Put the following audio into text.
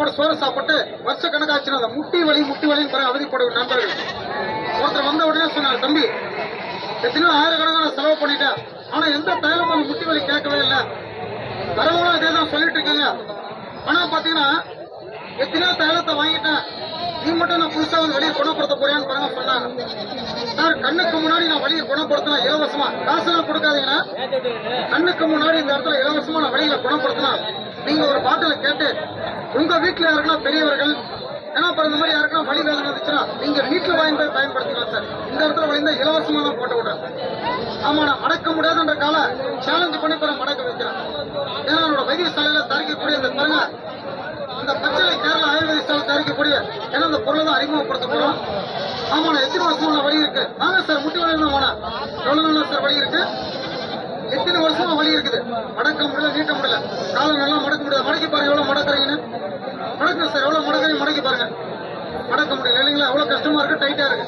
கூட சோறு சாப்பிட்டு வருஷ கணக்காச்சுன்னா அந்த முட்டி வலி முட்டி வலின்னு பிறகு அவதிப்படும் நண்பர்கள். ஒருத்தர் வந்த உடனே சொன்னார் தம்பி எத்தனையோ ஆயிரக்கணக்கான செலவு பண்ணிட்டேன். ஆனா எந்த தைலம் அந்த முட்டி வலி கேட்கவே இல்லை. வரவங்களும் இதே தான் சொல்லிட்டு இருக்கீங்க. ஆனா பாத்தீங்கன்னா எத்தனையோ தைலத்தை வாங்கிட்டேன். நீ மட்டும் நான் புதுசா வந்து வெளியே குணப்படுத்த போறேன்னு பாருங்க சொன்னாங்க. சார் கண்ணுக்கு முன்னாடி நான் வெளியே குணப்படுத்தினா இலவசமா? காசுலாம் கொடுக்காதீங்கன்னா கண்ணுக்கு முன்னாடி இந்த இடத்துல இலவசமா நான் வெளியில குணப்படுத்தினா நீங்க ஒரு பாட்டில கேட்டு உங்க வீட்டுல யாருக்கெல்லாம் பெரியவர்கள் ஏன்னா அப்புறம் இந்த மாதிரி யாருக்கெல்லாம் வழி வேலை இருந்துச்சுன்னா நீங்க வீட்டுல வாங்கி போய் பயன்படுத்திக்கலாம் சார். இந்த இடத்துல வழிந்தா இலவசமா தான் போட்டு விடுறேன். ஆமா நான் மடக்க முடியாதுன்ற கால சேலஞ்ச் பண்ணி பிற மடக்க வைக்கிறேன். ஏன்னா என்னோட வைத்தியசாலையில தயாரிக்கக்கூடிய இந்த பாருங்க இந்த பச்சளை கேரளா ஆயுர்வேத சாலை தயாரிக்கக்கூடிய ஏன்னா அந்த பொருளை தான் அறிமுகப்படுத்த போறோம் ஆமா நான் எத்தனை வருஷமா வழி இருக்கு? வாங்க சார் முட்டி வலி தான் எவ்வளவு நாளா சார் வழி இருக்கு? எத்தனை வருஷமா வலி இருக்குது? மடக்க முடியல நீட்ட முடியல. காலம் நல்லா மடக்க முடியாது. மடக்கி பாருங்க எவ்வளவு மடக்கிறீங்க? முடக்கணும் சார். எவ்வளவு முடக்கணும் முடக்கி பாருங்க. மடக்க முடியல. இல்லைங்களா? எவ்வளவு கஷ்டமா இருக்கு. டைட்டா இருக்கு.